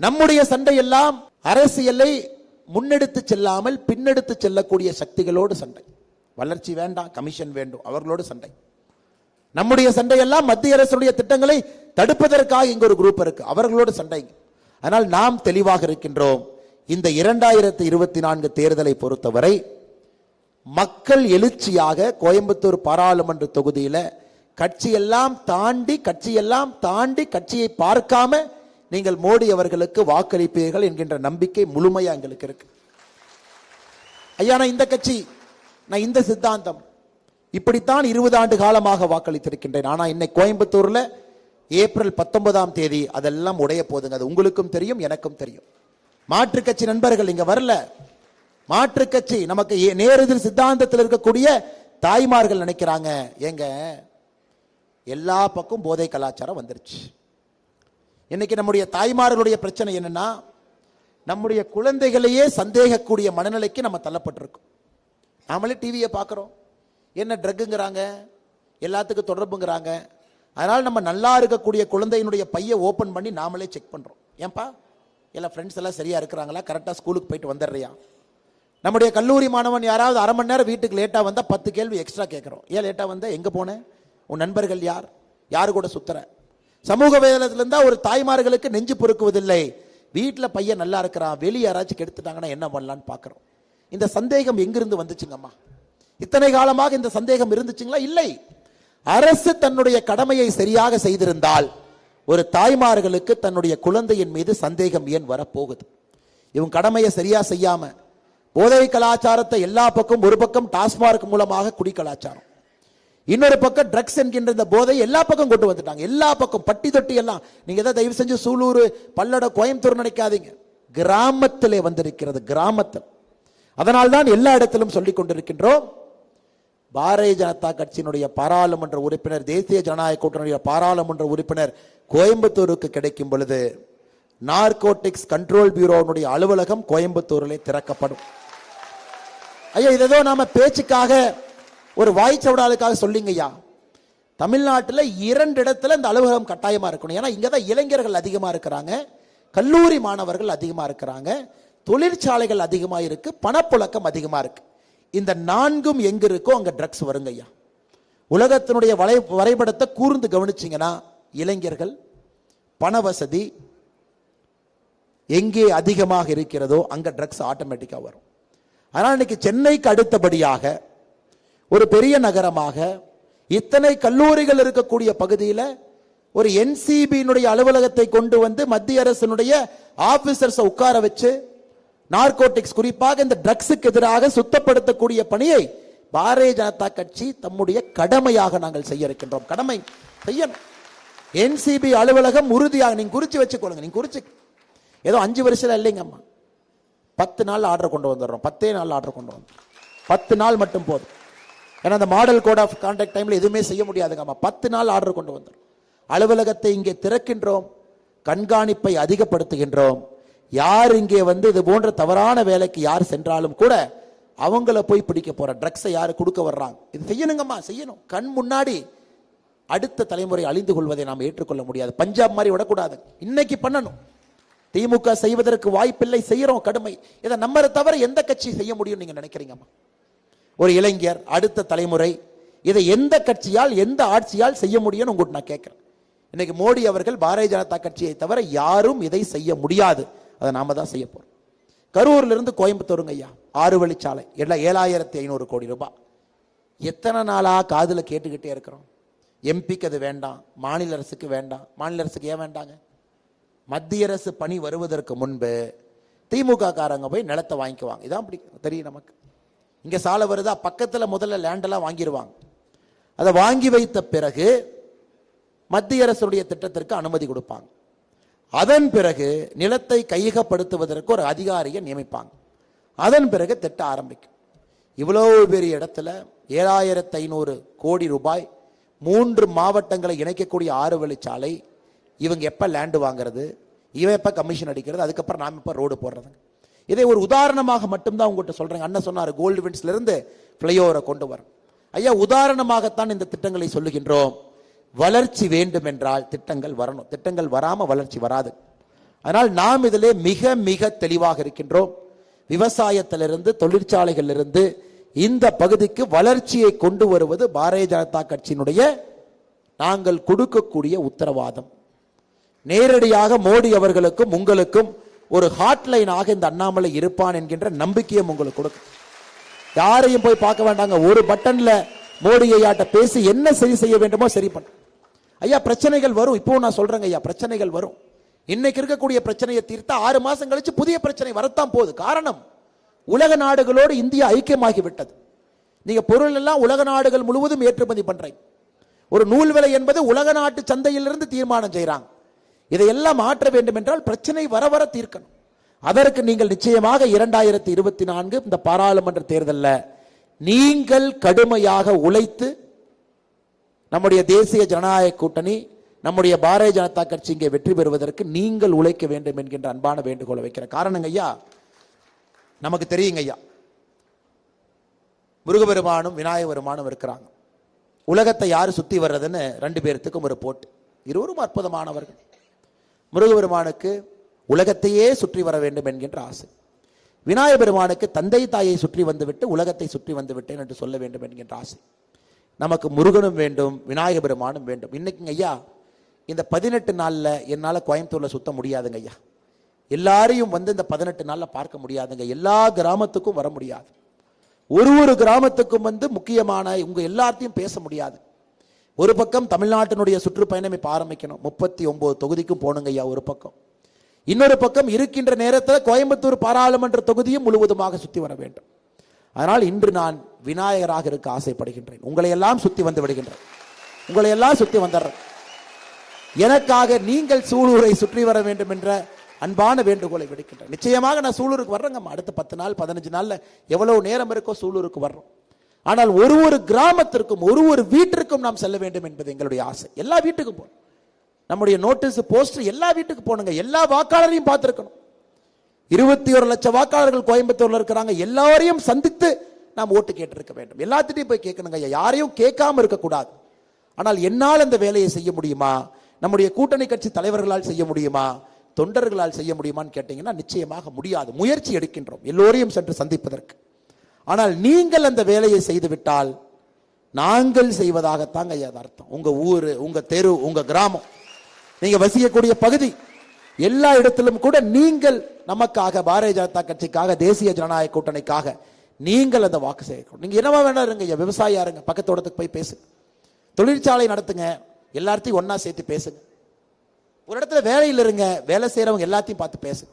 நம்முடைய சண்டை எல்லாம் அரசியலை முன்னெடுத்து செல்லாமல் பின்னெடுத்து செல்லக்கூடிய சக்திகளோடு சண்டை. வளர்ச்சி வேண்டாம் கமிஷன் வேண்டும் அவர்களோடு சண்டை. நம்முடைய சண்டையெல்லாம் மத்திய அரசுடைய திட்டங்களை தடுப்பதற்காக இங்க ஒரு குரூப் இருக்கு அவர்களோடு சண்டை. ஆனால் நாம் தெளிவாக இருக்கின்றோம் இந்த இரண்டாயிரத்தி இருபத்தி நான்கு தேர்தலை பொறுத்தவரை மக்கள் எழுச்சியாக கோயம்புத்தூர் பாராளுமன்ற தொகுதியில் கட்சியெல்லாம் தாண்டி கட்சியெல்லாம் தாண்டி கட்சியை பார்க்காம நீங்கள் மோடி அவர்களுக்கு வாக்களிப்பீர்கள் என்கின்ற நம்பிக்கை முழுமையா எங்களுக்கு இருக்கு. ஐயா நான் இந்த கட்சி நான் இந்த சித்தாந்தம் இப்படித்தான் இருபது ஆண்டு காலமாக வாக்களித்திருக்கின்றேன். ஆனால் இன்னைக்கு கோயம்புத்தூர்ல ஏப்ரல் பத்தொன்பதாம் தேதி அதெல்லாம் உடைய போதுங்க. அது உங்களுக்கும் தெரியும் எனக்கும் தெரியும். மாற்று கட்சி நண்பர்கள் இங்க வரல. மாற்று கட்சி நமக்கு ஏ- நேரெதிர் சித்தாந்தத்தில் இருக்கக்கூடிய தாய்மார்கள் நினைக்கிறாங்க. ஏங்க எல்லா பக்கம் போதை கலாச்சாரம் வந்துருச்சு. இன்னைக்கு நம்முடைய தாய்மார்களுடைய பிரச்சனை என்னன்னா நம்முடைய குழந்தைகளையே சந்தேகக்கூடிய மனநிலைக்கு நம்ம தள்ளப்பட்டிருக்கோம். நாமளே டிவியை பார்க்குறோம் என்ன ட்ரக்குங்கிறாங்க? எல்லாத்துக்கும் தொடர்புங்கிறாங்க. அதனால் நம்ம நல்லா இருக்கக்கூடிய குழந்தையினுடைய பையை ஓப்பன் பண்ணி நாமளே செக் பண்ணுறோம் ஏன்பா? எல்லாம் ஃப்ரெண்ட்ஸ் எல்லாம் சரியாக இருக்கிறாங்களா? கரெக்டாக ஸ்கூலுக்கு போயிட்டு வந்துடுறியா? நம்முடைய கல்லூரி மாணவன் யாராவது அரை மணி நேரம் வீட்டுக்கு லேட்டாக வந்தால் பத்து கேள்வி எக்ஸ்ட்ரா கேட்குறோம் ஏன் லேட்டாக வந்தால் எங்கே போனேன் உன் நண்பர்கள் யார்? யார் கூட சுற்றுற சமூக வலைதளத்துல ஒரு தாய்மார்களுக்கு நெஞ்சு பொறுக்குவதில்லை. வீட்டில் பையன் நல்லா இருக்கிறான் வெளியே யாராச்சும் கெடுத்துட்டாங்கன்னா என்ன பண்ணலான்னு பார்க்குறோம் இந்த சந்தேகம் எங்கிருந்து வந்துச்சுங்கம்மா? இத்தனை காலமாக இந்த சந்தேகம் இருந்துச்சுங்களா? இல்லை. அரசு தன்னுடைய கடமையை சரியாக செய்திருந்தால் ஒரு தாய்மார்களுக்கு தன்னுடைய குழந்தையின் மீது சந்தேகம் ஏன் வரப்போகுது? இவங்க கடமையை சரியாக செய்யாமல் போதை கலாச்சாரத்தை எல்லா பக்கம் ஒரு பக்கம் டாஸ்மார்க் மூலமாக குடி கலாச்சாரம் இன்னொரு பக்கம் ட்ரக்ஸ் என்கின்ற இந்த போதை எல்லா பக்கம் கொண்டு வந்துட்டாங்க. எல்லா பக்கம் பட்டி தொட்டி எல்லாம். நீங்க ஏதாவது தயவு செஞ்சு சூலூர் பல்லட கோயம்புத்தூர் நினைக்காதீங்க. கிராமத்திலே வந்திருக்கிறது கிராமத்தில். அதனால்தான் எல்லா இடத்திலும் சொல்லிக் கொண்டிருக்கின்றோம். பாரதிய ஜனதா கட்சியினுடைய பாராளுமன்ற உறுப்பினர் தேசிய ஜனநாயக கூட்டணியுடைய பாராளுமன்ற உறுப்பினர் கோயம்புத்தூருக்கு கிடைக்கும் பொழுது நார்கோட்டிக்ஸ் கண்ட்ரோல் பியூரோனுடைய அலுவலகம் கோயம்புத்தூரிலே திறக்கப்படும். ஐயா இதோ நாம பேச்சுக்காக ஒரு வாய்ச்சவடாலுக்காக சொல்லிங்க ஐயா தமிழ்நாட்டில் இரண்டு இடத்துல இந்த அலுவலகம் கட்டாயமாக இருக்கணும். ஏன்னா இங்கே தான் இளைஞர்கள் அதிகமாக இருக்கிறாங்க கல்லூரி மாணவர்கள் அதிகமாக இருக்கிறாங்க தொழிற்சாலைகள் அதிகமாக இருக்கு பணப்புழக்கம் அதிகமாக இருக்கு. இந்த நான்கும் எங்க இருக்கோ அங்கே ட்ரக்ஸ் வருங்க ஐயா உலகத்தினுடைய வலை வரைபடத்தை கூர்ந்து கவனிச்சிங்கன்னா இளைஞர்கள் பண வசதி எங்கே அதிகமாக இருக்கிறதோ அங்கே ட்ரக்ஸ் ஆட்டோமேட்டிக்காக வரும். ஆனால் இன்னைக்கு சென்னைக்கு அடுத்தபடியாக ஒரு பெரிய நகரமாக இத்தனை கல்லூரிகள் இருக்கக்கூடிய பகுதியில் ஒரு என்சிபியினுடைய அலுவலகத்தை கொண்டு வந்து மத்திய அரசினுடைய ஆபீசர்ஸை உட்கார வச்சு நார்கோட்டிக்ஸ் குறிப்பாக இந்த ட்ரக்ஸுக்கு எதிராக சுத்தப்படுத்தக்கூடிய பணியை பாரதிய ஜனதா கட்சி தம்முடைய கடமையாக நாங்கள் செய்ய இருக்கின்றோம் கடமை செய்யணும். என்சிபி அலுவலகம் உறுதியாக நீங்க குறிச்சு வச்சுக்கொள்ளுங்க. நீங்க குறிச்சு. ஏதோ அஞ்சு வருஷம் இல்லைங்க அம்மா. பத்து நாள் ஆர்டர் கொண்டு வந்துடுறோம். பத்தே நாள் ஆர்டர் கொண்டு வந்து பத்து நாள் மட்டும் போதும். ஏன்னா அந்த மாடல் கோட் ஆஃப் கான்டாக்ட் டைமில் எதுவுமே செய்ய முடியாதுங்கம்மா. பத்து நாள் ஆர்டர் கொண்டு வந்துடும் அலுவலகத்தை இங்கே திறக்கின்றோம். கண்காணிப்பை அதிகப்படுத்துகின்றோம். யார் இங்கே வந்து இது போன்ற தவறான வேலைக்கு யார் சென்றாலும் கூட அவங்கள போய் பிடிக்க போற ட்ரக்ஸை யார் கொடுக்க வர்றாங்க? இது செய்யணுங்கம்மா செய்யணும். கண் முன்னாடி அடுத்த தலைமுறை அழிந்து கொள்வதை நாம் ஏற்றுக்கொள்ள முடியாது. பஞ்சாப் மாதிரி விடக்கூடாது. இன்னைக்கு பண்ணணும். திமுக செய்வதற்கு வாய்ப்பில்லை செய்யறோம் கடுமை. இதை நம்மளை தவிர எந்த கட்சி செய்ய முடியும் நீங்க நினைக்கிறீங்கம்மா? ஒரு இளைஞர் அடுத்த தலைமுறை இதை எந்த கட்சியால் எந்த ஆட்சியால் செய்ய முடியும்னு உங்கள்கிட்ட நான் கேட்குறேன். இன்னைக்கு மோடி அவர்கள் பாரதிய ஜனதா கட்சியை தவிர யாரும் இதை செய்ய முடியாது. அதை நாம தான் செய்ய போகிறோம் கரூர்லேருந்து கோயம்புத்தூருங்க ஐயா ஆறு வழிச்சாலை எல்லாம் ஏழாயிரத்தி ஐநூறு கோடி ரூபாய். எத்தனை நாளாக காதில் கேட்டுக்கிட்டே இருக்கிறோம். எம்பிக்கு அது வேண்டாம் மாநில அரசுக்கு வேண்டாம். மாநில அரசுக்கு ஏன் வேண்டாங்க? மத்திய அரசு பணி வருவதற்கு முன்பு திமுக காரங்க போய் நிலத்தை வாங்கிக்குவாங்க. இதான் அப்படி தெரியும் நமக்கு. இங்கே சாலை வருதா? பக்கத்தில் முதல்ல லேண்டெல்லாம் வாங்கிடுவாங்க அதை வாங்கி வைத்த பிறகு மத்திய அரசுடைய திட்டத்திற்கு அனுமதி கொடுப்பாங்க. அதன் பிறகு நிலத்தை கையகப்படுத்துவதற்கு ஒரு அதிகாரியை நியமிப்பாங்க. அதன் பிறகு திட்டம் ஆரம்பிக்கும். இவ்வளோ பெரிய இடத்துல ஏழாயிரத்து ஐநூறு கோடி ரூபாய் மூன்று மாவட்டங்களை இணைக்கக்கூடிய ஆறு வழிச்சாலை இவங்க எப்போ லேண்டு வாங்குறது? இவன் எப்போ கமிஷன் அடிக்கிறது? அதுக்கப்புறம் நாம் இப்போ ரோடு போடுறதுங்க. இதை ஒரு உதாரணமாக மட்டும்தான் உங்கள்கிட்ட சொல்கிறேங்க அண்ணன் சொன்னார் கோல்டு வின்ஸ்ல இருந்து கொண்டு வரும். ஐயா உதாரணமாகத்தான் இந்த திட்டங்களை சொல்லுகின்றோம். வளர்ச்சி வேண்டும் என்றால் திட்டங்கள் வரணும். திட்டங்கள் வராமல் வளர்ச்சி வராது. அதனால் நாம் இதிலே மிக மிக தெளிவாக இருக்கின்றோம். விவசாயத்திலிருந்து தொழிற்சாலைகளிலிருந்து இந்த பகுதிக்கு வளர்ச்சியை கொண்டு வருவது பாரதிய ஜனதா கட்சியினுடைய நாங்கள் கொடுக்கக்கூடிய உத்தரவாதம். நேரடியாக மோடி அவர்களுக்கும் உங்களுக்கும் ஒரு ஹாட்லைனாக இந்த அண்ணாமலை இருப்பான் என்கின்ற நம்பிக்கையும் உங்களுக்கு கொடுக்கும் யாரையும் போய் பார்க்க வேண்டாங்க. ஒரு பட்டன்ல மோடி ஐயாட்ட பேசி என்ன சரி செய்ய வேண்டுமோ சரி பண்ண. ஐயா பிரச்சனைகள் வரும். இப்போ நான் சொல்றேங்க ஐயா பிரச்சனைகள் வரும். இன்னைக்கு இருக்கக்கூடிய பிரச்சனையை தீர்த்தா ஆறு மாசம் கழிச்சு புதிய பிரச்சனை வரத்தான் போகுது. காரணம் உலக நாடுகளோடு இந்தியா ஐக்கியமாகி விட்டது நீங்க பொருள் எல்லாம் உலக நாடுகள் முழுவதும் ஏற்றுமதி பண்றீங்க. ஒரு நூல் விலை என்பது உலக நாட்டு சந்தையிலிருந்து தீர்மானம் செய்கிறாங்க இதையெல்லாம் மாற்ற வேண்டும் என்றால் பிரச்சனை வர வர தீர்க்கணும். அதற்கு நீங்கள் நிச்சயமாக இரண்டாயிரத்தி இருபத்தி நான்கு இந்த பாராளுமன்ற தேர்தலில் நீங்கள் கடுமையாக உழைத்து நம்முடைய தேசிய ஜனநாயக கூட்டணி நம்முடைய பாரதிய ஜனதா கட்சி இங்கே வெற்றி பெறுவதற்கு நீங்கள் உழைக்க வேண்டும் என்கின்ற அன்பான வேண்டுகோளை வைக்கிற காரணங்க ஐயா நமக்கு தெரியுங்க ஐயா. முருகபெருமானும் விநாயக பெருமானும் இருக்கிறாங்க. உலகத்தை யாரு சுத்தி வர்றதுன்னு ரெண்டு பேர்த்துக்கும் ஒரு போட்டு. இருவரும் அற்புதமானவர்கள். முருகபெருமானுக்கு உலகத்தையே சுற்றி வர வேண்டும் என்கின்ற ஆசை. விநாயக பெருமானுக்கு தந்தை தாயை சுற்றி வந்துவிட்டு உலகத்தை சுற்றி வந்து விட்டேன் என்று சொல்ல வேண்டும் என்கின்ற ஆசை. நமக்கு முருகனும் வேண்டும் விநாயக பெருமானும் வேண்டும். இன்னைக்குங்க ஐயா இந்த பதினெட்டு நாளில் என்னால் கோயம்புத்தூரில் சுத்த முடியாதுங்க ஐயா. எல்லாரையும் வந்து இந்த பதினெட்டு நாளில் பார்க்க முடியாதுங்க. எல்லா கிராமத்துக்கும் வர முடியாது. ஒரு ஒரு கிராமத்துக்கும் வந்து முக்கியமான உங்கள் எல்லாத்தையும் பேச முடியாது. ஒரு பக்கம் தமிழ்நாட்டினுடைய சுற்றுப்பயணம் இப்போ ஆரம்பிக்கணும். முப்பத்தி ஒன்பது தொகுதிக்கும் போகணுங்க ஐயா ஒரு பக்கம். இன்னொரு பக்கம் இருக்கின்ற நேரத்தில் கோயம்புத்தூர் பாராளுமன்ற தொகுதியும் முழுவதுமாக சுற்றி வர வேண்டும். அதனால் இன்று நான் விநாயகராக இருக்க ஆசைப்படுகின்றேன். உங்களை எல்லாம் சுற்றி வந்து விடுகின்றேன். உங்களை எல்லாம் சுற்றி வந்துடுறேன். எனக்காக நீங்கள் சூலூரை சுற்றி வர வேண்டும் என்ற அன்பான வேண்டுகோளை விடுக்கின்றேன். நிச்சயமாக நான் சூலூருக்கு வர்றேங்கம்மா. அடுத்த பத்து நாள் பதினஞ்சு நாளில் எவ்வளோ நேரம் இருக்கோ சூலூருக்கு வர்றோம். ஆனால் ஒரு ஒரு கிராமத்திற்கும் ஒரு ஒரு வீட்டிற்கும் நாம் செல்ல வேண்டும் என்பது எங்களுடைய ஆசை. எல்லா வீட்டுக்கும் போகணும். நம்முடைய நோட்டீஸ் போஸ்டர் எல்லா வீட்டுக்கு போகணுங்க. எல்லா வாக்காளரையும் பார்த்துருக்கணும். இருபத்தி ஒரு லட்சம் வாக்காளர்கள் கோயம்புத்தூர்ல இருக்கிறாங்க. எல்லாரையும் சந்தித்து நாம் ஓட்டு கேட்டிருக்க வேண்டும். எல்லாத்திட்டையும் போய் கேட்கணுங்க ஐயா. யாரையும் கேட்காம இருக்கக்கூடாது. ஆனால் என்னால் அந்த வேலையை செய்ய முடியுமா? நம்முடைய கூட்டணி கட்சி தலைவர்களால் செய்ய முடியுமா? தொண்டர்களால் செய்ய முடியுமான்னு கேட்டீங்கன்னா நிச்சயமாக முடியாது. முயற்சி எடுக்கின்றோம். எல்லோரையும் சென்று சந்திப்பதற்கு. ஆனால் நீங்கள் அந்த வேலையை செய்துவிட்டால் நாங்கள் செய்வதாகத்தாங்க ஐயா அது அர்த்தம். உங்க ஊர் உங்க தெரு உங்க கிராமம் நீங்க வசிக்கக்கூடிய பகுதி எல்லா இடத்திலும் கூட நீங்கள் நமக்காக பாரதிய ஜனதா கட்சிக்காக தேசிய ஜனநாயக கூட்டணிக்காக நீங்கள் அந்த வாக்கு சேகரிக்கணும். நீங்க என்னவா வேணா இருங்க ஐயா விவசாயியா இருங்க பக்கத்தோட்டத்துக்கு போய் பேசுங்க. தொழிற்சாலை நடத்துங்க எல்லாத்தையும் ஒன்றா சேர்த்து பேசுங்க. ஒரு இடத்துல வேலையில் இருங்க வேலை செய்யறவங்க எல்லாத்தையும் பார்த்து பேசுங்க.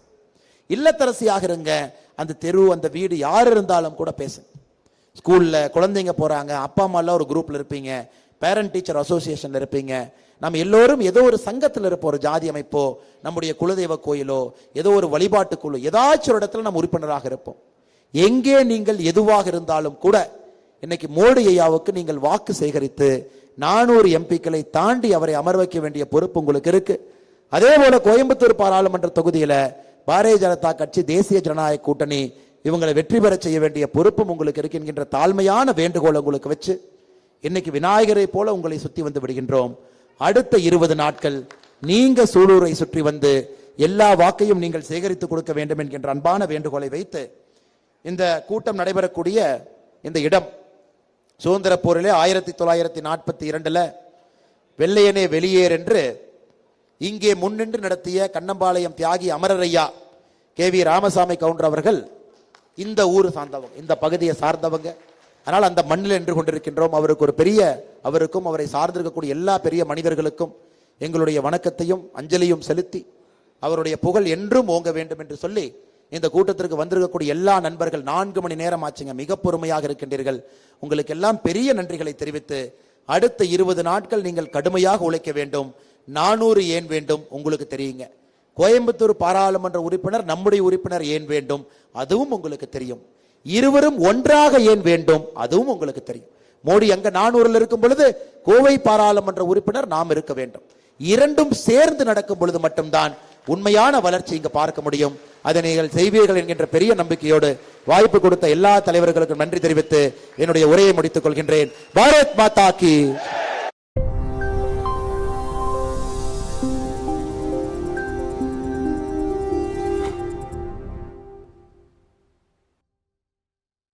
இல்லத்தரசியாக இருங்க அந்த தெரு அந்த வீடு யார் இருந்தாலும் கூட பேசுங்க. ஸ்கூலில் குழந்தைங்க போகிறாங்க அப்பா அம்மாலாம் ஒரு குரூப்பில் இருப்பீங்க பேரண்ட் டீச்சர் அசோசியேஷனில் இருப்பீங்க. நம்ம எல்லோரும் ஏதோ ஒரு சங்கத்தில் இருப்போம் ஒரு ஜாதி அமைப்போ நம்முடைய குலதெய்வ கோயிலோ ஏதோ ஒரு வழிபாட்டு குழு ஏதாச்சும் ஒரு இடத்துல நம்ம உறுப்பினராக இருப்போம். எங்கே நீங்கள் எதுவாக இருந்தாலும் கூட இன்னைக்கு மோடி ஐயாவுக்கு நீங்கள் வாக்கு சேகரித்து நானூறு எம்பிக்களை தாண்டி அவரை அமர் வைக்க வேண்டிய பொறுப்பு உங்களுக்கு இருக்கு. அதே போல கோயம்புத்தூர் பாராளுமன்ற தொகுதியில் பாரதிய ஜனதா கட்சி தேசிய ஜனநாயக கூட்டணி இவங்களை வெற்றி பெற செய்ய வேண்டிய பொறுப்பும் உங்களுக்கு இருக்கின்ற தாழ்மையான வேண்டுகோள் உங்களுக்கு வச்சு இன்னைக்கு விநாயகரை போல உங்களை சுத்தி வந்து விடுகின்றோம். அடுத்த இருபது நாட்கள் நீங்க சூலூரை சுற்றி வந்து எல்லா வாக்கையும் நீங்கள் சேகரித்து கொடுக்க வேண்டும் என்கின்ற அன்பான வேண்டுகோளை வைத்து இந்த கூட்டம் நடைபெறக்கூடிய இந்த இடம் சுதந்திர போரிலே ஆயிரத்தி தொள்ளாயிரத்தி நாற்பத்தி இரண்டுல வெள்ளையனே வெளியேர் என்று இங்கே முன்னின்று நடத்திய கண்ணம்பாளையம் தியாகி அமரரையா கே வி ராமசாமி கவுண்டர் அவர்கள் இந்த ஊர் சார்ந்தவங்க இந்த பகுதியை சார்ந்தவங்க. அதனால் அந்த மண்ணில் நின்று கொண்டிருக்கின்றோம். அவருக்கு ஒரு பெரிய அவருக்கும் அவரை சார்ந்திருக்கக்கூடிய எல்லா பெரிய மனிதர்களுக்கும் எங்களுடைய வணக்கத்தையும் அஞ்சலியும் செலுத்தி அவருடைய புகழ் என்றும் ஓங்க வேண்டும் என்று சொல்லி இந்த கூட்டத்திற்கு வந்திருக்கக்கூடிய எல்லா நண்பர்கள் நான்கு மணி நேரம் ஆச்சுங்க. மிக பொறுமையாக இருக்கின்றீர்கள். உங்களுக்கு எல்லாம் பெரிய நன்றிகளை தெரிவித்து அடுத்த இருபது நாட்கள் நீங்கள் கடுமையாக உழைக்க வேண்டும். நானூறு ஏன் வேண்டும் உங்களுக்கு தெரியுங்க? கோயம்புத்தூர் பாராளுமன்ற உறுப்பினர் நம்முடைய உறுப்பினர் ஏன் வேண்டும்? அதுவும் உங்களுக்கு தெரியும். இருவரும் ஒன்றாக ஏன் வேண்டும்? அதுவும் உங்களுக்கு தெரியும். மோடி அங்க நானூறுல இருக்கும் பொழுது கோவை பாராளுமன்ற உறுப்பினர் நாம் இருக்க வேண்டும். இரண்டும் சேர்ந்து நடக்கும் பொழுது மட்டும்தான் உண்மையான வளர்ச்சி இங்கு பார்க்க முடியும். அதை நீங்கள் செய்வீர்கள் என்கின்ற பெரிய நம்பிக்கையோடு வாய்ப்பு கொடுத்த எல்லா தலைவர்களுக்கும் நன்றி தெரிவித்து என்னுடைய உரையை முடித்துக் கொள்கின்றேன். பாரத் மாதா கி.